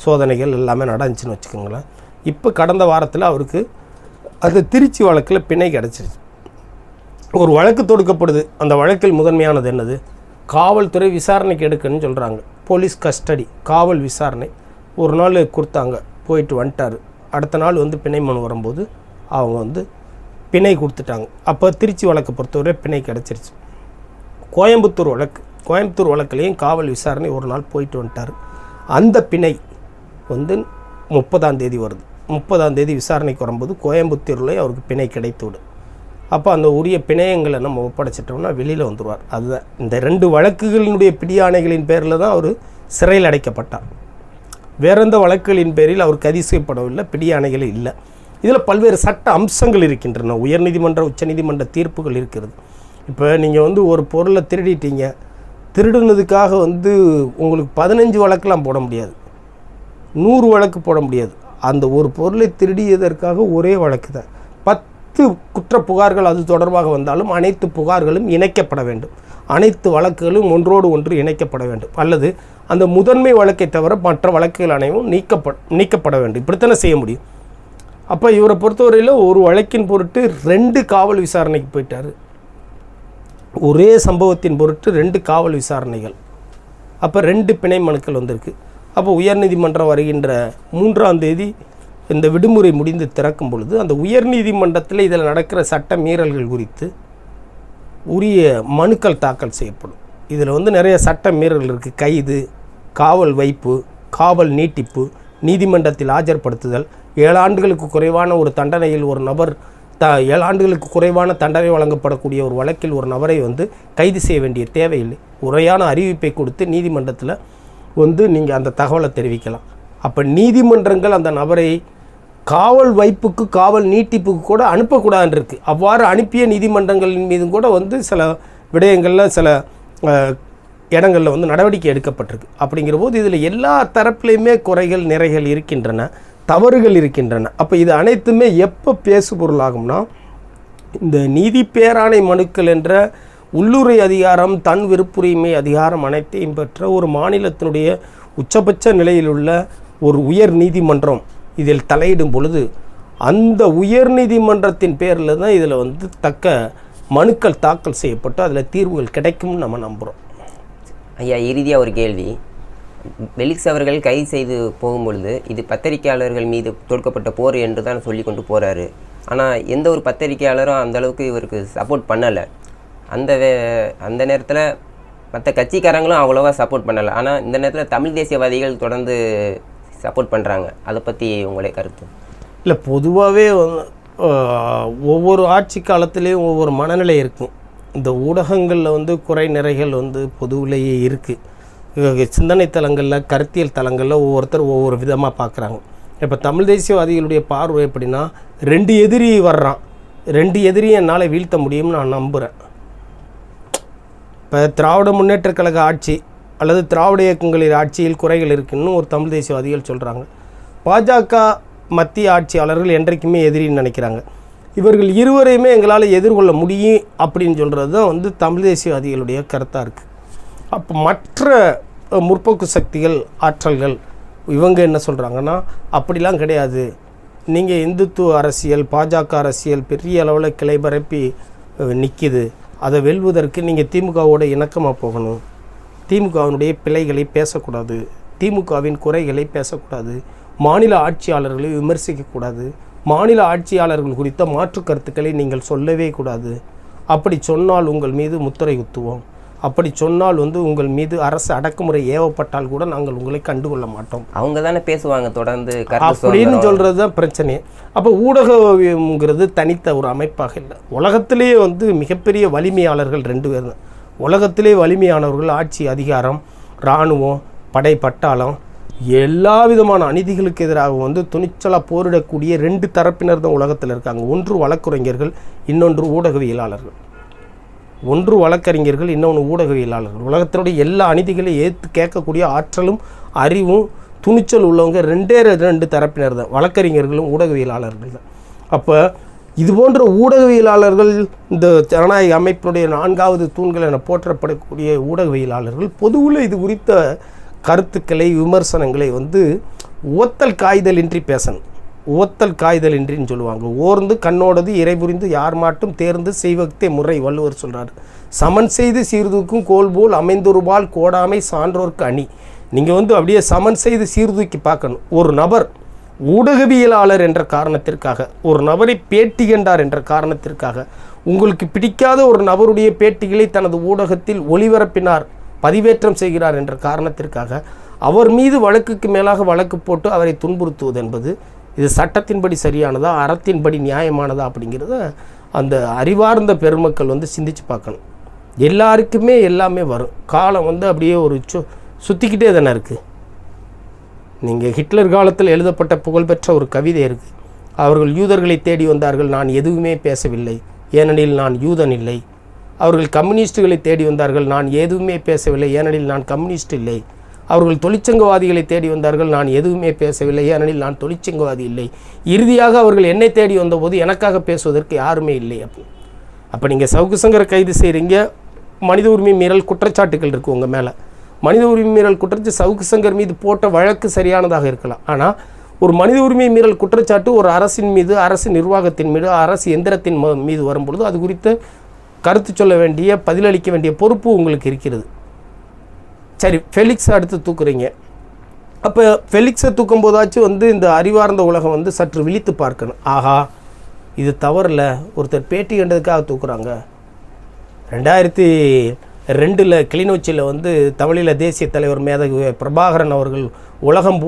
சோதனைகள் எல்லாமே நடந்துச்சுன்னு வச்சுக்கோங்களேன். இப்போ கடந்த வாரத்தில் அவருக்கு அது திருச்சி வழக்கில் பிணை கிடச்சிருச்சு. ஒரு வழக்கு தொடுக்கப்படுது. அந்த வழக்கில் முதன்மையானது என்னது? காவல்துறை விசாரணைக்கு எடுக்கணும்னு சொல்கிறாங்க போலீஸ் கஸ்டடி காவல் விசாரணை. ஒரு நாள் கொடுத்தாங்க. போயிட்டு வந்துட்டார். அடுத்த நாள் வந்து பிணை மனு வரும்போது அவங்க வந்து பிணை கொடுத்துட்டாங்க. அப்போ திருச்சி வழக்கு பொறுத்தவரை பிணை கிடச்சிருச்சு. கோயம்புத்தூர் வழக்கு கோயம்புத்தூர் வழக்குலேயும் காவல் விசாரணை ஒரு நாள் போயிட்டு வந்துட்டார். அந்த பிணை வந்து முப்பதாம் தேதி வருது. முப்பதாம் தேதி விசாரணைக்கு வரும்போது கோயம்புத்தூர்லேயும் அவருக்கு பிணை கிடைத்து விடும் அப்போ அந்த உரிய பிணையங்களை நம்ம ஒப்படைச்சிட்டோம்னா வெளியில் வந்துடுவார் அதுதான் இந்த ரெண்டு வழக்குகளினுடைய பிடியாணைகளின் பேரில் தான் அவர் சிறையில் அடைக்கப்பட்டார். வேற எந்த வழக்குகளின் பேரில் அவர் கைது செய்யப்படவில்லை பிடியாணைகள் இல்லை. இதில் பல்வேறு சட்ட அம்சங்கள் இருக்கின்றன. உயர்நீதிமன்ற உச்சநீதிமன்ற தீர்ப்புகள் இருக்கிறது. இப்போ நீங்கள் வந்து ஒரு பொருளை திருடிட்டீங்க. திருடுனதுக்காக வந்து உங்களுக்கு பதினஞ்சு வழக்கெலாம் போட முடியாது. நூறு வழக்கு போட முடியாது. அந்த ஒரு பொருளை திருடியதற்காக ஒரே வழக்கு தான். பத்து குற்ற புகார்கள் அது தொடர்பாக வந்தாலும் அனைத்து புகார்களும் இணைக்கப்பட வேண்டும். அனைத்து வழக்குகளும் ஒன்றோடு ஒன்று இணைக்கப்பட வேண்டும். அல்லது அந்த முதன்மை வழக்கை தவிர மற்ற வழக்குகள் அனைவும் நீக்கப்பட நீக்கப்பட வேண்டும். இப்படித்தானே செய்ய முடியும்? அப்போ இவரை பொறுத்தவரையில் ஒரு வழக்கின் பொருட்டு ரெண்டு காவல் விசாரணைக்கு போயிட்டார். ஒரே சம்பவத்தின் பொருட்டு ரெண்டு காவல் விசாரணைகள். அப்போ ரெண்டு பிணை மனுக்கள் வந்திருக்கு. அப்போ உயர்நீதிமன்றம் வருகின்ற மூன்றாம் தேதி இந்த விடுமுறை முடிந்து திறக்கும் பொழுது அந்த உயர்நீதிமன்றத்தில் இதில் நடக்கிற சட்ட மீறல்கள் குறித்து உரிய மனுக்கள் தாக்கல் செய்யப்படும். இதில் வந்து நிறைய சட்ட மீறல்கள் இருக்குது கைது காவல் வைப்பு காவல் நீட்டிப்பு நீதிமன்றத்தில் ஆஜர்படுத்துதல். ஏழு ஆண்டுகளுக்கு குறைவான ஒரு தண்டனையில் ஒரு நபர் த ஏழு ஆண்டுகளுக்கு குறைவான தண்டனை வழங்கப்படக்கூடிய ஒரு வழக்கில் ஒரு நபரை வந்து கைது செய்ய வேண்டிய தேவையில்லை. உரையான அறிவிப்பை கொடுத்து நீதிமன்றத்தில் வந்து நீங்கள் அந்த தகவலை தெரிவிக்கலாம். அப்போ நீதிமன்றங்கள் அந்த நபரை காவல் வைப்புக்கு காவல் நீட்டிப்புக்கு கூட அனுப்பக்கூடாதுன்னு இருக்குது அவ்வாறு அனுப்பிய நீதிமன்றங்களின் மீதும் கூட வந்து சில விடயங்களில் சில இடங்களில் வந்து நடவடிக்கை எடுக்கப்பட்டிருக்கு. அப்படிங்கிற போது இதில் எல்லா தரப்புலையுமே குறைகள் நிறைகள் இருக்கின்றன தவறுகள் இருக்கின்றன. அப்போ இது அனைத்துமே எப்போ பேசு பொருளாகும்னா இந்த நீதி பேராணை மனுக்கள் என்ற உள்ளுரை அதிகாரம் தன் விருப்புரிமை அதிகாரம் அனைத்தையும் பெற்ற ஒரு மாநிலத்தினுடைய உச்சபட்ச நிலையில் உள்ள ஒரு உயர் நீதிமன்றம் இதில் தலையிடும் பொழுது அந்த உயர் நீதிமன்றத்தின் பேரில் தான் இதில் வந்து தக்க மனுக்கள் தாக்கல் செய்யப்பட்டு அதில் தீர்வுகள் கிடைக்கும்னு நம்ம நம்புகிறோம் ஐயா இறுதியாக ஒரு கேள்வி. பெலிக்ஸ் அவர்கள் கைது செய்து போகும்பொழுது இது பத்திரிகையாளர்கள் மீது தொடுக்கப்பட்ட போர் என்று தான் சொல்லி கொண்டு போகிறாரு ஆனால் எந்த ஒரு பத்திரிகையாளரும் அந்த அளவுக்கு இவருக்கு சப்போர்ட் பண்ணலை. அந்த வே- அந்த நேரத்தில் மற்ற கட்சிக்காரங்களும் அவ்வளோவா சப்போர்ட் பண்ணலை. ஆனால் இந்த நேரத்தில் தமிழ் தேசியவாதிகள் தொடர்ந்து சப்போர்ட் பண்ணுறாங்க அதை பற்றி உங்களுடைய கருத்து? இல்லை பொதுவாகவே ஒவ்வொரு ஆட்சி காலத்துலேயும் ஒவ்வொரு மனநிலை இருக்கும் இந்த ஊடகங்களில் வந்து குறை நிறைகள் வந்து பொதுவிலேயே இருக்குது சிந்தனை தலங்களில் கருத்தியல் தலங்களில் ஒவ்வொருத்தர் ஒவ்வொரு விதமாக பார்க்குறாங்க இப்போ தமிழ் தேசியவாதிகளுடைய பார்வை எப்படின்னா ரெண்டு எதிரி வர்றான். ரெண்டு எதிரியும் என்னால் வீழ்த்த முடியும்னு நான் நம்புகிறேன் இப்போ திராவிட முன்னேற்றக் கழக ஆட்சி அல்லது திராவிட இயக்கங்களின் ஆட்சியில் குறைகள் இருக்குன்னு ஒரு தமிழ் தேசியவாதிகள் சொல்கிறாங்க பாஜக மத்திய ஆட்சியாளர்கள் என்றைக்குமே எதிரின்னு நினைக்கிறாங்க. இவர்கள் இருவரையுமே எங்களால் எதிர்கொள்ள முடியும் அப்படின்னு சொல்கிறது தான் வந்து தமிழ் தேசியவாதிகளுடைய கருத்தாக இருக்குது அப்போ மற்ற முற்போக்கு சக்திகள் ஆற்றல்கள் இவங்க என்ன சொல்கிறாங்கன்னா அப்படிலாம் கிடையாது. நீங்கள் இந்துத்துவ அரசியல் பாஜக அரசியல் பெரிய அளவில் கிளை பரப்பி நிற்கிது அதை வெல்வதற்கு நீங்கள் திமுகவோட இணக்கமாக போகணும். திமுகவினுடைய பிழைகளை பேசக்கூடாது. திமுகவின் குறைகளை பேசக்கூடாது. மாநில ஆட்சியாளர்களை விமர்சிக்கக்கூடாது. மாநில ஆட்சியாளர்கள் குறித்த மாற்று கருத்துக்களை நீங்கள் சொல்லவே கூடாது. அப்படி சொன்னால் உங்கள் மீது முத்திரை குத்துவோம். அப்படி சொன்னால் வந்து உங்கள் மீது அரசு அடக்குமுறை ஏவப்பட்டால் கூட நாங்கள் உங்களை கண்டுகொள்ள மாட்டோம். அவங்க தானே பேசுவாங்க தொடர்ந்து அப்படின்னு. சொல்கிறது தான் பிரச்சனை. அப்போ ஊடகங்கிறது தனித்த ஒரு அமைப்பாக இல்லை. உலகத்திலேயே வந்து மிகப்பெரிய வலிமையாளர்கள் ரெண்டு பேர் தான். உலகத்திலே வலிமையானவர்கள் ஆட்சி அதிகாரம் இராணுவம் படை பட்டாளம் எல்லா விதமான அநீதிகளுக்கு எதிராக வந்து துணிச்சலாக போரிடக்கூடிய ரெண்டு தரப்பினர் தான் உலகத்தில் இருக்காங்க. ஒன்று வழக்குரைஞர்கள் இன்னொன்று ஊடகவியலாளர்கள். ஒன்று வழக்கறிஞர்கள் இன்னொன்று ஊடகவியலாளர்கள். உலகத்தினுடைய எல்லா அநீதிகளையும் ஏற்று கேட்கக்கூடிய ஆற்றலும் அறிவும் துணிச்சல் உள்ளவங்க ரெண்டே ரெண்டு தரப்பினர் தான். வழக்கறிஞர்களும் ஊடகவியலாளர்கள் தான். அப்போ இது போன்ற ஊடகவியலாளர்கள் இந்த ஜனநாயக அமைப்பினுடைய நான்காவது தூண்கள் என போற்றப்படக்கூடிய ஊடகவியலாளர்கள் பொதுவில் இது குறித்த கருத்துக்களை விமர்சனங்களை வந்து ஓத்தல் காய்தலின்றி பேசணும். ஓத்தல் காய்தலின்றின்னு சொல்லுவாங்க. ஓர்ந்து கண்ணோடது இறை புரிந்து யார் மாட்டும் தேர்ந்து செய்வகத்தே முறை வள்ளுவர் சொல்கிறார் சமன் செய்து சீர்தூக்கும் கோல்போல் அமைந்தொருபால் கோடாமை சான்றோர்க்கு அணி. நீங்கள் வந்து அப்படியே சமன் செய்து சீர்தூக்கி பார்க்கணும். ஒரு நபர் ஊடகவியலாளர் என்ற காரணத்திற்காக ஒரு நபரை பேட்டி கண்டார் என்ற காரணத்திற்காக உங்களுக்கு பிடிக்காத ஒரு நபருடைய பேட்டிகளை தனது ஊடகத்தில் ஒளிபரப்பினார் பதிவேற்றம் செய்கிறார் என்ற காரணத்திற்காக அவர் மீது வழக்குக்கு மேலாக வழக்கு போட்டு அவரை துன்புறுத்துவது என்பது இது சட்டத்தின்படி சரியானதா அறத்தின்படி நியாயமானதா அப்படிங்கிறத அந்த அறிவார்ந்த பெருமக்கள் வந்து சிந்திச்சு பார்க்கணும். எல்லாருக்குமே எல்லாமே வரும். காலம் வந்து அப்படியே ஒரு சு சுற்றிக்கிட்டே தானே இருக்குது நீங்கள் ஹிட்லர் காலத்தில் எழுதப்பட்ட புகழ்பெற்ற ஒரு கவிதை இருக்குது அவர்கள் யூதர்களை தேடி வந்தார்கள் நான் எதுவுமே பேசவில்லை. ஏனெனில் நான் யூதன் இல்லை. அவர்கள் கம்யூனிஸ்டுகளை தேடி வந்தார்கள். நான் எதுவுமே பேசவில்லை. ஏனெனில் நான் கம்யூனிஸ்ட் இல்லை. அவர்கள் தொழிற்சங்கவாதிகளை தேடி வந்தார்கள். நான் எதுவுமே பேசவில்லை. ஏனெனில் நான் தொழிற்சங்கவாதி இல்லை. இறுதியாக அவர்கள் என்னை தேடி வந்தபோது எனக்காக பேசுவதற்கு யாருமே இல்லை. அப்போ அப்போ நீங்கள் சவுக்கு சங்கரை கைது செய்கிறீங்க மனித உரிமை மீறல் குற்றச்சாட்டுகள் இருக்குது உங்கள் மேலே. மனித உரிமை மீறல் குற்றச்சாட்டு சவுக்கு சங்கர் மீது போட்ட வழக்கு சரியானதாக இருக்கலாம். ஆனால் ஒரு மனித உரிமை மீறல் குற்றச்சாட்டு ஒரு அரசின் மீது அரசு நிர்வாகத்தின் மீது அரசு எந்திரத்தின் ம- மீது வரும்பொழுது அது குறித்து கருத்து சொல்ல வேண்டிய பதிலளிக்க வேண்டிய பொறுப்பு உங்களுக்கு இருக்கிறது. சரி ஃபெலிக்ஸ் அடுத்து தூக்குறீங்க. அப்போ ஃபெலிக்ஸை தூக்கும் போதாச்சும் வந்து இந்த அறிவார்ந்த உலகம் வந்து சற்று விழித்து பார்க்கணும். ஆஹா இது தவறில்ல. ஒருத்தர் பேட்டி கண்டதுக்காக தூக்குறாங்க. ரெண்டாயிரத்தி ரெண்டில் கிளிநொச்சியில் வந்து தமிழீழ தேசிய தலைவர் மேதகு பிரபாகரன் அவர்கள் உலகம்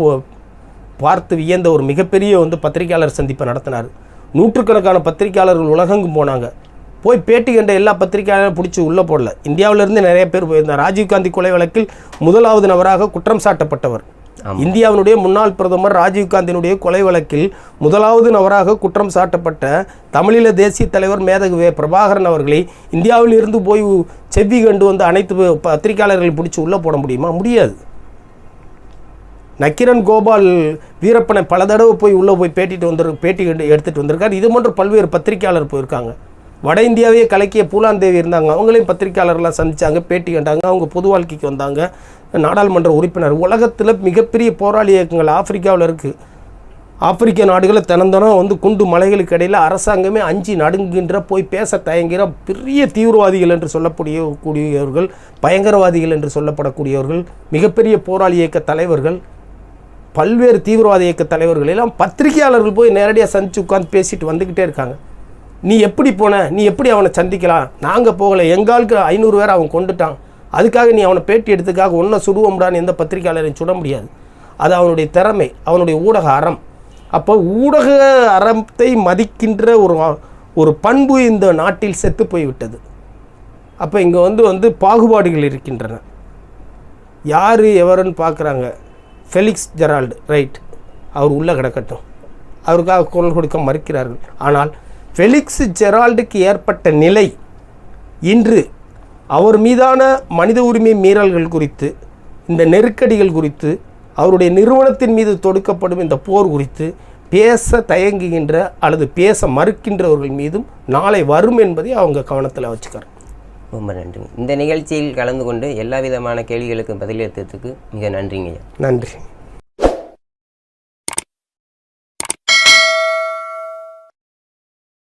பார்த்து வியந்த ஒரு மிகப்பெரிய வந்து பத்திரிகையாளர் சந்திப்பை நடத்தினார். நூற்றுக்கணக்கான பத்திரிகையாளர்கள் உலகங்கும் போனாங்க. போய் பேட்டி கண்ட எல்லா பத்திரிகையாளரும் பிடிச்சி உள்ளே போடல. இந்தியாவிலிருந்து நிறைய பேர் போயிருந்தார். ராஜீவ்காந்தி கொலை வழக்கில் முதலாவது நபராக குற்றம் சாட்டப்பட்டவர். இந்தியாவினுடைய முன்னாள் பிரதமர் ராஜீவ்காந்தியினுடைய கொலை வழக்கில் முதலாவது நபராக குற்றம் சாட்டப்பட்ட தமிழீழ தேசிய தலைவர் மேதகு வே. பிரபாகரன் அவர்களை இந்தியாவில் இருந்து போய் செவ்வி கண்டு வந்து அனைத்து பத்திரிகையாளர்கள் பிடிச்சி உள்ளே போட முடியுமா? முடியாது. நக்கிரன் கோபால் வீரப்பனை பல தடவை போய் உள்ளே போய் பேட்டிட்டு வந்து பேட்டி கண்டு எடுத்துகிட்டு வந்திருக்காரு. இது போன்ற பல்வேறு பத்திரிகையாளர் போயிருக்காங்க. வட இந்தியாவையே கலக்கிய பூலாந்தேவி இருந்தாங்க. அவங்களையும் பத்திரிகையாளர்லாம் சந்தித்தாங்க பேட்டி கண்டாங்க அவங்க பொது வாழ்க்கைக்கு வந்தாங்க. நாடாளுமன்ற உறுப்பினர். உலகத்தில் மிகப்பெரிய போராளி இயக்கங்கள் ஆப்பிரிக்காவில் இருக்குது ஆப்பிரிக்க நாடுகளை தினந்தனம் வந்து குண்டு மலைகளுக்கு இடையில் அரசாங்கமே அஞ்சு நடுங்குகின்ற போய் பேச தயங்குகிற பெரிய தீவிரவாதிகள் என்று சொல்லக்கூடிய கூடியவர்கள் பயங்கரவாதிகள் என்று சொல்லப்படக்கூடியவர்கள் மிகப்பெரிய போராளி இயக்க தலைவர்கள் பல்வேறு தீவிரவாத இயக்க தலைவர்கள் எல்லாம் பத்திரிகையாளர்கள் போய் நேரடியாக சந்திச்சு உட்காந்து பேசிட்டு வந்துக்கிட்டே இருக்காங்க. நீ எப்படி போன? நீ எப்படி அவனை சந்திக்கலாம் நாங்கள் போகலை. எங்காலுக்கு ஐநூறு பேர் அவன் கொண்டுட்டான். அதுக்காக நீ அவனை பேட்டி எடுத்துக்காக ஒன்றை சுடுவோம்டான்னு எந்த பத்திரிகையாளரையும் சுட முடியாது. அது அவனுடைய திறமை அவனுடைய ஊடக அறம். அப்போ ஊடக அறத்தை மதிக்கின்ற ஒரு ஒரு பண்பு இந்த நாட்டில் செத்து போய்விட்டது. அப்போ இங்கே வந்து வந்து பாகுபாடுகள் இருக்கின்றன. யார் எவருன்னு பார்க்குறாங்க ஃபெலிக்ஸ் ஜெரால்டு ரைட் அவர் உள்ளே கிடக்கட்டும். அவருக்காக குரல் கொடுக்க மறுக்கிறார்கள். ஆனால் ஃபெலிக்ஸ் ஜெரால்டுக்கு ஏற்பட்ட நிலை இன்று அவர் மீதான மனித உரிமை மீறல்கள் குறித்து இந்த நெருக்கடிகள் குறித்து அவருடைய நிறுவனத்தின் மீது தொடுக்கப்படும் இந்த போர் குறித்து பேச தயங்குகின்ற அல்லது பேச மறுக்கின்றவர்கள் மீதும் நாளை வரும் என்பதை அவங்க கவனத்தில் வச்சுக்கிறாங்க ரொம்ப நன்றிங்க. இந்த நிகழ்ச்சியில் கலந்து கொண்டு எல்லா விதமான கேள்விகளுக்கும் பதிலளித்ததுக்கு மிக நன்றிங்க நன்றி.